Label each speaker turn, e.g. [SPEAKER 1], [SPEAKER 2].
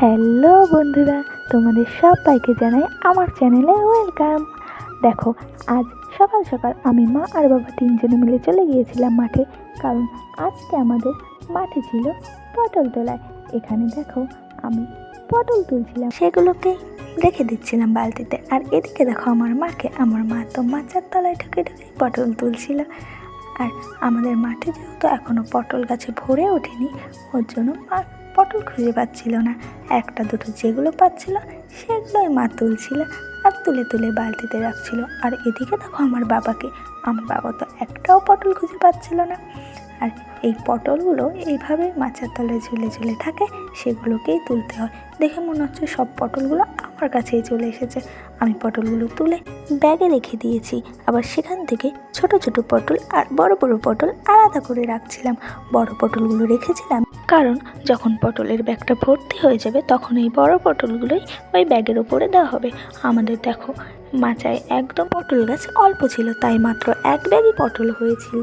[SPEAKER 1] Hello বন্ধুরা, তোমাদের সবাইকে জানাই আমার চ্যানেলে ওয়েলকাম। দেখো, আজ সকাল সকাল আমি মা আর বাবা তিনজনে মিলে চলে গিয়েছিলাম মাঠে, কারণ আজকে আমাদের মাঠে ছিল পটল তোলায়। এখানে দেখো, আমি পটল তুলছিলাম। সেগুলোকে রেখে দিচ্ছিলাম বালতিতে, আর এদিকে দেখো আমার মাকে, আমার মা তো মাচার তলায় ঢুকে ঢুকে পটল তুলছিল। আর আমাদের মাঠে যেহেতু এখনও পটল গাছে ভরে ওঠেনি, ওর জন্য মা পটল খুঁজে পাচ্ছিল না। একটা, দুটো যেগুলো পাচ্ছিল, সেগুলোই মা তুলছিল আর তুলে তুলে বালতিতে রাখছিল। আর এদিকে দেখো আমার বাবাকে। আমার বাবা তো একটাও পটল খুঁজে পাচ্ছিল না। আর এই পটলগুলো এইভাবে মাচার তলায় ঝুলে ঝুলে থাকে, সেগুলোকেই তুলতে হয়। দেখে মনে হচ্ছে সব পটলগুলো আমার কাছেই চলে এসেছে। আমি পটলগুলো তুলে ব্যাগে রেখে দিয়েছি। আবার সেখান থেকে ছোট ছোট পটল আর বড় বড় পটল আলাদা করে রাখছিলাম। বড় পটলগুলো রেখেছিলাম কারণ যখন পটলের ব্যাগটা ভর্তি হয়ে যাবে, তখন এই বড় পটলগুলোই ওই ব্যাগের ওপরে দেওয়া হবে। আমাদের দেখো, মাচায় একদম পটল গাছ অল্প ছিল, তাই মাত্র এক ব্যাগই পটল হয়েছিল।